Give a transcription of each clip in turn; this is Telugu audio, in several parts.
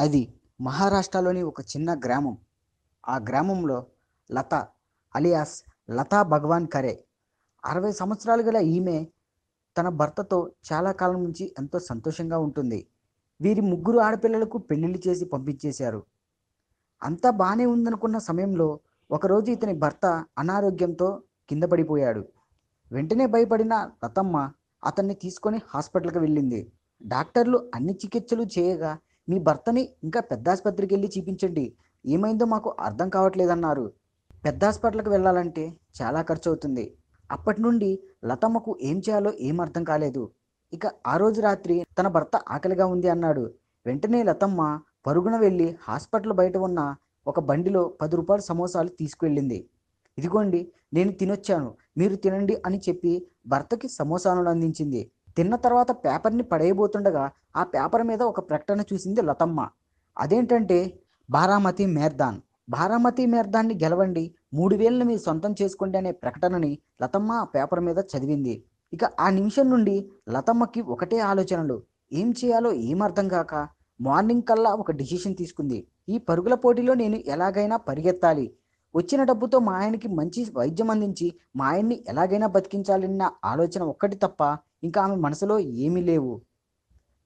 అది మహారాష్ట్రలోని ఒక చిన్న గ్రామం. ఆ గ్రామంలో లత అలియాస్ లతా భగవాన్ కరే అరవై సంవత్సరాలు గల ఈమె తన భర్తతో చాలా కాలం నుంచి ఎంతో సంతోషంగా ఉంటుంది. వీరి ముగ్గురు ఆడపిల్లలకు పెళ్ళిళ్ళు చేసి పంపించేశారు. అంతా బాగానే ఉందనుకున్న సమయంలో ఒకరోజు ఇతని భర్త అనారోగ్యంతో కింద పడిపోయాడు. వెంటనే భయపడిన లతమ్మ అతన్ని తీసుకొని హాస్పిటల్కి వెళ్ళింది. డాక్టర్లు అన్ని చికిత్సలు చేయగా మీ భర్తని ఇంకా పెద్ద ఆసుపత్రికి వెళ్ళి చూపించండి. ఏమైందో మాకు అర్థం కావట్లేదన్నారు. పెద్ద హాస్పిటల్కి వెళ్ళాలంటే చాలా ఖర్చు అవుతుంది అప్పటి నుండి లతమ్మకు ఏం చేయాలో ఏం అర్థం కాలేదు. ఇక ఆ రోజు రాత్రి తన భర్త ఆకలిగా ఉంది అన్నాడు. వెంటనే లతమ్మ పరుగున వెళ్ళి హాస్పిటల్ బయట ఉన్న ఒక బండిలో పది రూపాయల సమోసాలు తీసుకువెళ్ళింది. ఇదిగోండి నేను తినొచ్చాను. మీరు తినండి అని చెప్పి భర్తకి సమోసాలను అందించింది. తిన్న తర్వాత పేపర్ని పడేయబోతుండగా ఆ పేపర్ మీద ఒక ప్రకటన చూసింది లతమ్మ. అదేంటంటే బారామతి మేర్దాన్. బారామతి మేర్దాన్ని గెలవండి మూడు వేలను మీరు సొంతం చేసుకోండి అనే ప్రకటనని లతమ్మ ఆ పేపర్ మీద చదివింది. ఇక ఆ నిమిషం నుండి లతమ్మకి ఒకటే ఆలోచనలు. ఏం చేయాలో ఏం అర్థం కాక మార్నింగ్ కల్లా ఒక డిసిషన్ తీసుకుంది. ఈ పరుగుల పోటీలో నేను ఎలాగైనా పరిగెత్తాలి. వచ్చిన డబ్బుతో మా ఆయనకి మంచి వైద్యం అందించి మా ఆయన్ని ఎలాగైనా బతికించాలన్న ఆలోచన ఒక్కటి తప్ప ఇంకా ఆమె మనసులో ఏమీ లేవు.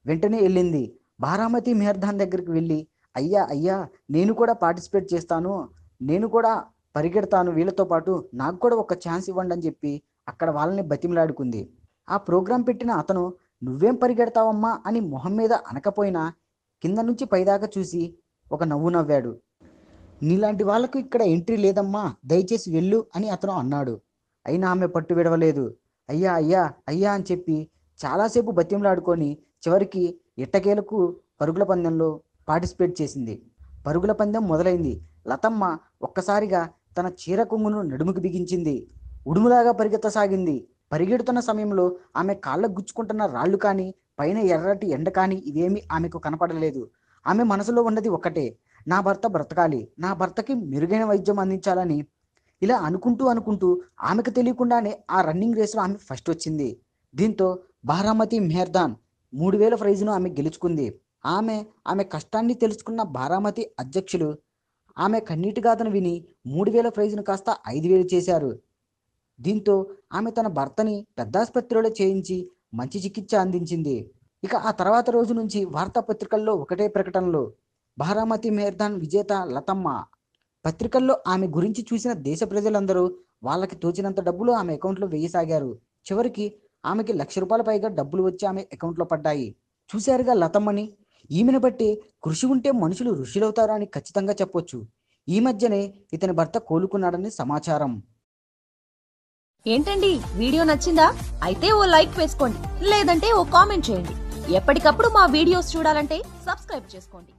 వెంటనే వెళ్ళింది. బారామతి మెహర్ధాన్ దగ్గరికి వెళ్ళి అయ్యా అయ్యా నేను కూడా పార్టిసిపేట్ చేస్తాను. నేను కూడా పరిగెడతాను. వీళ్ళతో పాటు నాకు కూడా ఒక ఛాన్స్ ఇవ్వండి అని చెప్పి అక్కడ వాళ్ళని బతిమలాడుకుంది. ఆ ప్రోగ్రాం పెట్టిన అతను నువ్వేం పరిగెడతావమ్మా అని మొహం మీద అనకపోయినా కింద నుంచి పైదాకా చూసి ఒక నవ్వు నవ్వాడు. నీలాంటి వాళ్ళకు ఇక్కడ ఎంట్రీ లేదమ్మా దయచేసి వెళ్ళు అని అతను అన్నాడు. అయినా ఆమె పట్టు విడవలేదు. అయ్యా అయ్యా అయ్యా అని చెప్పి చాలాసేపు బత్యంలాడుకొని చివరికి ఎట్టకేలకు పరుగుల పందెంలో పార్టిసిపేట్ చేసింది. పరుగుల పందెం మొదలైంది. లతమ్మ ఒక్కసారిగా తన చీర కొంగును నడుముకి బిగించింది. ఉడుములాగా పరిగెత్తసాగింది. పరిగెడుతున్న సమయంలో ఆమె కాళ్ళకు గుచ్చుకుంటున్న రాళ్ళు కానీ పైన ఎర్రటి ఎండ కానీ ఇవేమీ ఆమెకు కనపడలేదు. ఆమె మనసులో ఉన్నది ఒక్కటే. నా భర్త బ్రతకాలి నా భర్తకి మెరుగైన వైద్యం అందించాలని ఇలా అనుకుంటూ అనుకుంటూ ఆమెకు తెలియకుండానే ఆ రన్నింగ్ రేస్లో ఆమె ఫస్ట్ వచ్చింది. దీంతో బారామతి మెహర్దాన్ మూడు వేల ప్రైజును ఆమె గెలుచుకుంది. ఆమె ఆమె కష్టాన్ని తెలుసుకున్న బారామతి అధ్యక్షులు ఆమె కన్నీటి గాథను విని మూడు వేల ప్రైజును కాస్త ఐదు వేలు చేశారు. దీంతో ఆమె తన భర్తని పెద్దాసుపత్రిలో చేయించి మంచి చికిత్స అందించింది. ఇక ఆ తర్వాత రోజు నుంచి వార్తాపత్రికల్లో ఒకటే ప్రకటనలు. బారామతి మేర్దాన్ విజేత లతమ్మ. పత్రికల్లో ఆమె గురించి చూసిన దేశ ప్రజలందరూ వాళ్ళకి తోచినంత డబ్బులు ఆమె అకౌంట్లో వేయసాగారు. చివరికి ఆమెకి లక్ష రూపాయల పైగా డబ్బులు వచ్చి ఆమె అకౌంట్లో పడ్డాయి. చూశారుగా లతమ్మని? ఈమెను బట్టి కృషి ఉంటే మనుషులు ఋషులవుతారు అని ఖచ్చితంగా చెప్పొచ్చు. ఈ మధ్యనే ఇతని భర్త కోలుకున్నాడని సమాచారం. ఏంటండి? వీడియో నచ్చిందా? అయితే ఓ లైక్ వేసుకోండి. లేదంటే ఓ కామెంట్ చేయండి. ఎప్పటికప్పుడు మా వీడియోస్ చూడాలంటే సబ్స్క్రైబ్ చేసుకోండి.